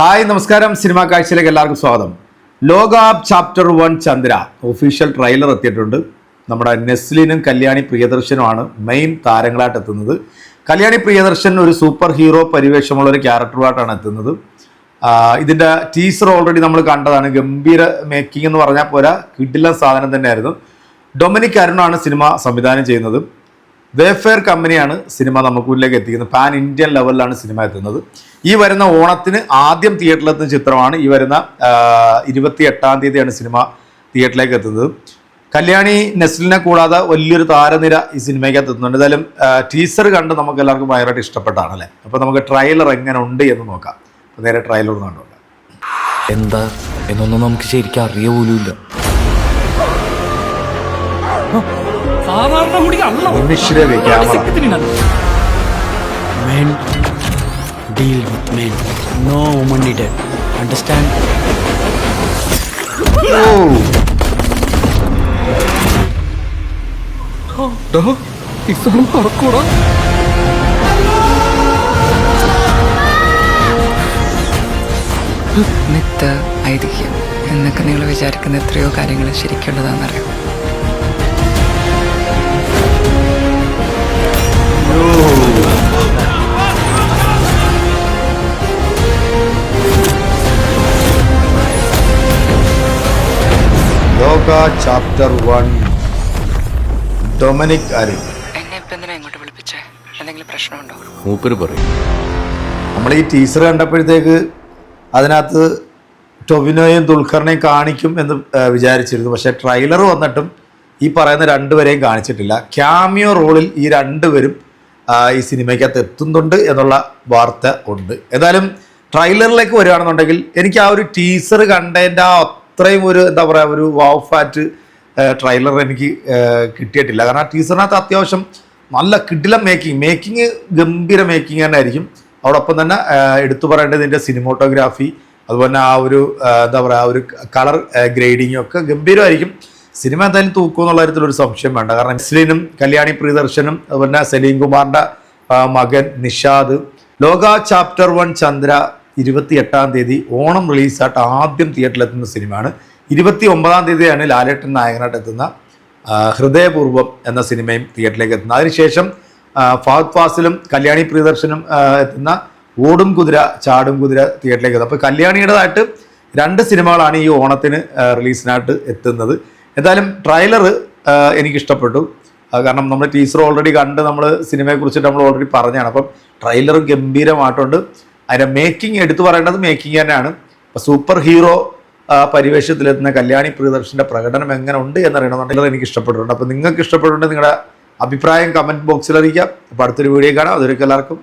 Hi നമസ്കാരം. Cinema കാഴ്ചയിലേക്ക് എല്ലാവർക്കും സ്വാഗതം. Lokah chapter one Chandra official trailer എത്തിയിട്ടുണ്ട്. നമ്മുടെ നെസ്ലിനും കല്യാണി പ്രിയദർശനുമാണ് മെയിൻ താരങ്ങളായിട്ട് എത്തുന്നത്. കല്യാണി പ്രിയദർശൻ ഒരു സൂപ്പർ ഹീറോ പരിവേഷമുള്ള ഒരു ക്യാരക്ടറുമായിട്ടാണ് എത്തുന്നത്. ഇതിന്റെ ടീസർ ഓൾറെഡി നമ്മൾ കണ്ടതാണ്. ഗംഭീര മേക്കിംഗ് എന്ന് പറഞ്ഞാൽ പോരാ കിഡില്ല സാധനം തന്നെയായിരുന്നു. ഡൊമിനിക് അരുണാണ് സിനിമ സംവിധാനം ചെയ്യുന്നത്. വേഫെയർ കമ്പനിയാണ് സിനിമ നമുക്ക് മുന്നിലേക്ക് എത്തിക്കുന്നത്. പാൻ ഇന്ത്യൻ ലെവലിലാണ് സിനിമ എത്തുന്നത്. ഈ വരുന്ന ഓണത്തിന് ആദ്യം തിയേറ്ററിലെത്തുന്ന ചിത്രമാണ് ഈ വരുന്ന ഇരുപത്തി എട്ടാം തീയതിയാണ് സിനിമ തിയേറ്ററിലേക്ക് എത്തുന്നത്. കല്യാണി നെസ്ലിനെ കൂടാതെ വലിയൊരു താരനിര ഈ സിനിമയ്ക്ക് എത്തുന്നുണ്ട്. എന്തായാലും ടീസർ കണ്ട് നമുക്ക് എല്ലാവർക്കും ഭയങ്കരമായിട്ട് ഇഷ്ടപ്പെട്ടാണ് അല്ലേ? അപ്പോൾ നമുക്ക് ട്രയലർ എങ്ങനെ ഉണ്ട് എന്ന് നോക്കാം. അപ്പോൾ നേരെ ട്രയലർ ഒന്ന് എന്താ? എന്നൊന്നും നമുക്ക് ശരിക്കും അറിയ പോലുമില്ല സാധാരണ കുടിക്കല്ല initially camera Men deal with men. No woman needed. Understand? Myth ഐതിഹ്യം എന്നൊക്കെ നിങ്ങൾ വിചാരിക്കുന്ന എത്രയോ കാര്യങ്ങൾ ശരിക്കുള്ളതാണെന്നറിയാം ചാപ്റ്റർ വൺ. ഡൊമിനിക് അരുൺ എന്നെ ഇപ്പം എന്തിനാ ഇങ്ങോട്ട് വിളിപ്പിച്ചേ? എന്തെങ്കിലും പ്രശ്നമുണ്ടോ? മൂപ്പര് പറയും. നമ്മൾ ഈ ടീച്ചർ കണ്ടപ്പോഴത്തേക്ക് അതിനകത്ത് ടൊവിനോയും ദുൽഖറിനെയും കാണിക്കും എന്ന് വിചാരിച്ചിരുന്നു. പക്ഷേ ട്രെയിലർ വന്നിട്ടും ഈ പറയുന്ന രണ്ടുപേരെയും കാണിച്ചിട്ടില്ല. ക്യാമിയോ റോളിൽ ഈ രണ്ടുപേരും ആ, ഈ സിനിമയ്ക്കകത്ത് എത്തുന്നുണ്ട് എന്നുള്ള വാർത്ത ഉണ്ട്. ഏതായാലും ട്രെയിലറിലേക്ക് വരികയാണെന്നുണ്ടെങ്കിൽ എനിക്ക് ആ ഒരു ടീസർ കണ്ടതിന്റെ ആ അത്രയും ഒരു എന്താ പറയുക ഒരു വാവ് ഫാറ്റ് ട്രെയിലർ എനിക്ക് കിട്ടിയിട്ടില്ല. കാരണം ആ ടീസറിനകത്ത് അത്യാവശ്യം നല്ല കിടിലം മേക്കിംഗ് മേക്കിംഗ് ഗംഭീര മേക്കിംഗ് തന്നെ ആയിരിക്കും. അതോടൊപ്പം തന്നെ എടുത്തു പറയേണ്ടത് ഇതിന്റെ സിനിമോട്ടോഗ്രാഫി അതുപോലെ തന്നെ ആ ഒരു എന്താ പറയുക ആ ഒരു കളർ ഗ്രേഡിങ്ങും ഒക്കെ ഗംഭീരമായിരിക്കും. സിനിമ എന്തായാലും തൂക്കും എന്നുള്ള കാര്യത്തിൽ സംശയം വേണ്ട. കാരണം നസ്ലിനും കല്യാണി പ്രിയദർശനും അതുപോലെ തന്നെ സലീം കുമാറിന്റെ മകൻ നിഷാദ് ലോക ചാപ്റ്റർ വൺ ചന്ദ്ര ഇരുപത്തി എട്ടാം തീയതി ഓണം റിലീസായിട്ട് ആദ്യം തിയേറ്ററിലെത്തുന്ന സിനിമയാണ്. ഇരുപത്തി ഒമ്പതാം തീയതിയാണ് ലാലേട്ടൻ നായകനായിട്ട് എത്തുന്ന ഹൃദയപൂർവം എന്ന സിനിമയും തിയേറ്ററിലേക്ക് എത്തുന്നത് അതിനുശേഷം ഫഹദ് ഫാസിലും കല്യാണി പ്രിയദർശനും എത്തുന്ന ഓടും കുതിര ചാടും കുതിര തിയേറ്ററിലേക്ക്. എത്തുന്നത് അപ്പോൾ കല്യാണിയുടേതായിട്ട് രണ്ട് സിനിമകളാണ് ഈ ഓണത്തിന് റിലീസിനായിട്ട് എത്തുന്നത്. എന്തായാലും ട്രailer എനിക്കിഷ്ടപ്പെട്ടു. കാരണം നമ്മൾ ടീച്ചർ ഓൾറെഡി കണ്ട് നമ്മൾ സിനിമയെക്കുറിച്ചിട്ട് നമ്മൾ ഓൾറെഡി പറഞ്ഞാണ് അപ്പം ട്രെയിലർ ഗംഭീരമായിട്ടുണ്ട്. അതിന്റെ മേക്കിംഗ് എടുത്തു പറയേണ്ടത് മേക്കിംഗ് തന്നെയാണ്. ഇപ്പോൾ സൂപ്പർ ഹീറോ പരിവേഷത്തിലെത്തുന്ന കല്യാണി പ്രിയദർശന്റെ പ്രകടനം എങ്ങനെ ഉണ്ട് എന്നറിയണമെന്നുണ്ടെങ്കിൽ എനിക്ക് ഇഷ്ടപ്പെട്ടിട്ടുണ്ട് അപ്പോൾ നിങ്ങൾക്ക് ഇഷ്ടപ്പെട്ടിട്ടുണ്ട് നിങ്ങളുടെ അഭിപ്രായം കമന്റ് ബോക്സിൽ അറിയിക്കാം. അപ്പോൾ അടുത്തൊരു വീഡിയോ കാണാം. അതൊരിക്കും എല്ലാവർക്കും